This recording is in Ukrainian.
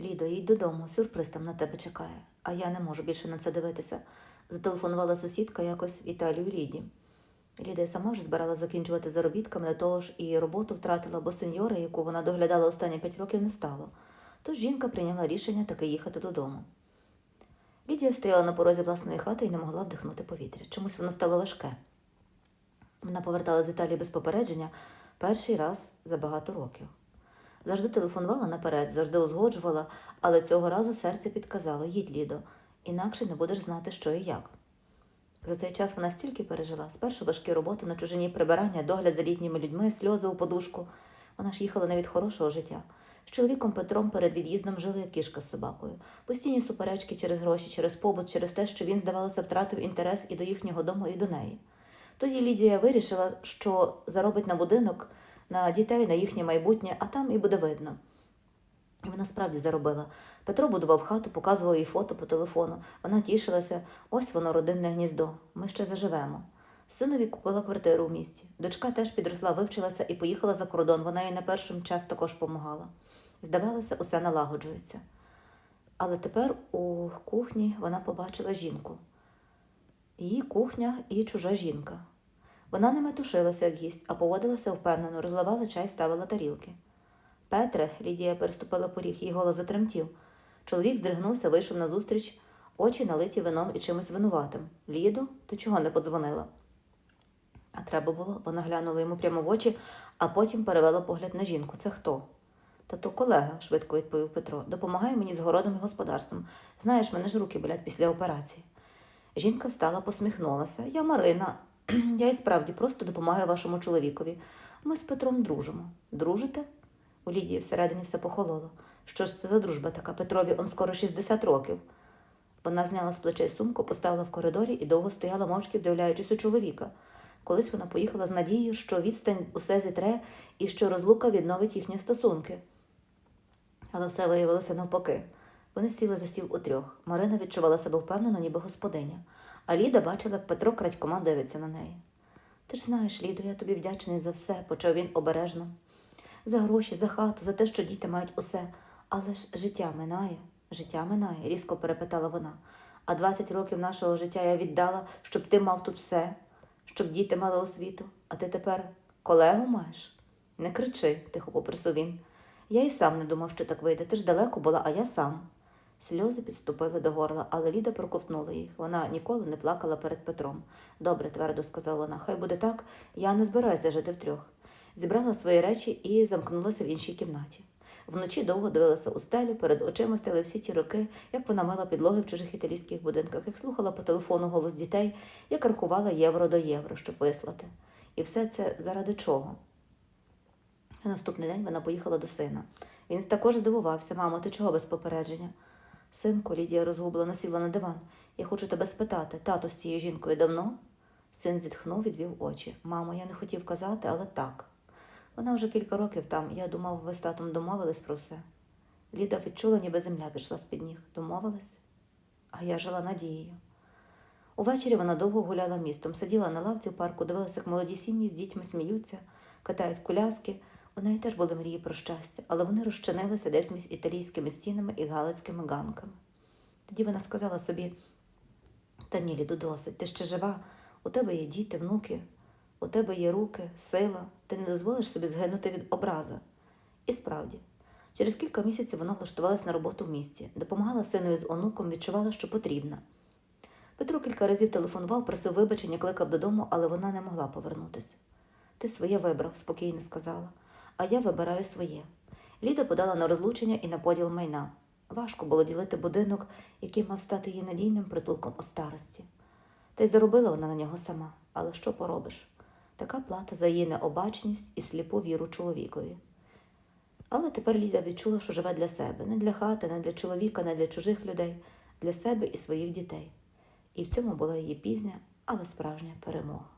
Лідо, їдь додому, сюрприз там на тебе чекає, а я не можу більше на це дивитися. Зателефонувала сусідка якось в Італію Ліді. Ліда й сама вже збирала закінчувати заробітками, до того ж і роботу втратила, бо сеньора, яку вона доглядала останні п'ять років, не стало. Тож жінка прийняла рішення таки їхати додому. Лідія стояла на порозі власної хати і не могла вдихнути повітря. Чомусь воно стало важке. Вона повертала з Італії без попередження перший раз за багато років. Завжди телефонувала наперед, завжди узгоджувала, але цього разу серце підказало їдь, Лідо, інакше не будеш знати, що і як. За цей час вона стільки пережила спершу важкі роботи на чужині прибирання, догляд за літніми людьми, сльози у подушку. Вона ж їхала не від хорошого життя. З чоловіком Петром перед від'їздом жили як кішка з собакою. Постійні суперечки через гроші, через побут, через те, що він, здавалося, втратив інтерес і до їхнього дому, і до неї. Тоді Лідія вирішила, що заробить на будинок, на дітей, на їхнє майбутнє, а там і буде видно. І Вона справді заробила. Петро будував хату, показував їй фото по телефону. Вона тішилася, ось воно родинне гніздо. Ми ще заживемо. Синові купила квартиру в місті. Дочка теж підросла, вивчилася і поїхала за кордон. Вона їй на перший час також помагала. Здавалося, усе налагоджується. Але тепер у кухні вона побачила жінку. Її кухня і чужа жінка. Вона не метушилася, як гість, а поводилася впевнено, розливала чай, ставила тарілки. Петре, Лідія переступила поріг, її голос затремтів. Чоловік здригнувся, вийшов назустріч, очі налиті вином і чимось винуватим. Лідо, ти чого не подзвонила? А треба було, вона глянула йому прямо в очі, а потім перевела погляд на жінку. Це хто? Та то колега, швидко відповів Петро. Допомагає мені з городом і господарством. Знаєш, мене ж руки болять після операції. Жінка встала, посміхнулася. Я Марина. Я і справді просто допомагаю вашому чоловікові. Ми з Петром дружимо. Дружите? У Лідії всередині все похололо. Що ж це за дружба така? Петрові он скоро 60 років. Вона зняла з плечей сумку, поставила в коридорі і довго стояла мовчки, вдивляючись у чоловіка. Колись вона поїхала з надією, що відстань усе зітре і що розлука відновить їхні стосунки. Але все виявилося навпаки. Вони сіли за стіл утрьох. Марина відчувала себе впевнено, ніби господиня, а Ліда бачила, як Петро крадькома дивиться на неї. Ти ж знаєш, Лідо, я тобі вдячний за все, почав він обережно. За гроші, за хату, за те, що діти мають усе. Але ж життя минає, життя минає, різко перепитала вона. А 20 років нашого життя я віддала, щоб ти мав тут все, щоб діти мали освіту, а ти тепер колегу маєш? Не кричи, тихо попросив він. Я і сам не думав, що так вийде. Ти ж далеко була, а я сам. Сльози підступили до горла, але Ліда проковтнула їх. Вона ніколи не плакала перед Петром. Добре, твердо сказала вона, хай буде так, я не збираюся жити втрьох. Зібрала свої речі і замкнулася в іншій кімнаті. Вночі довго дивилася у стелю, перед очима стали всі ті роки, як вона мила підлоги в чужих італійських будинках, як слухала по телефону голос дітей, як рахувала євро до євро, щоб вислати. І все це заради чого? На наступний день вона поїхала до сина. Він також здивувався, мамо, ти чого без попередження? Синку, Лідія розгублено сіла на диван. Я хочу тебе спитати, тато з цією жінкою давно? Син зітхнув, відвів очі. Мамо, я не хотів казати, але так. Вона вже кілька років там. Я думав, ви з татом домовились про все. Ліда відчула, ніби земля пішла з-під ніг. Домовились? А я жила надією. Увечері вона довго гуляла містом, сиділа на лавці у парку, дивилася, як молоді сім'ї з дітьми сміються, катають коляски. У неї теж були мрії про щастя, але вони розчинилися десь між італійськими стінами і галицькими ганками. Тоді вона сказала собі: Та ні, Ліду, досить, ти ще жива, у тебе є діти, внуки, у тебе є руки, сила, ти не дозволиш собі згинути від образа. І справді, через кілька місяців вона влаштувалась на роботу в місті, допомагала синові з онуком, відчувала, що потрібна. Петро кілька разів телефонував, просив вибачення, кликав додому, але вона не могла повернутися. Ти своє вибрав, спокійно сказала, а я вибираю своє. Ліда подала на розлучення і на поділ майна. Важко було ділити будинок, який мав стати її надійним притулком у старості. Та й заробила вона на нього сама. Але що поробиш? Така плата за її необачність і сліпу віру чоловікові. Але тепер Ліда відчула, що живе для себе, не для хати, не для чоловіка, не для чужих людей, для себе і своїх дітей. І в цьому була її пізня, але справжня перемога.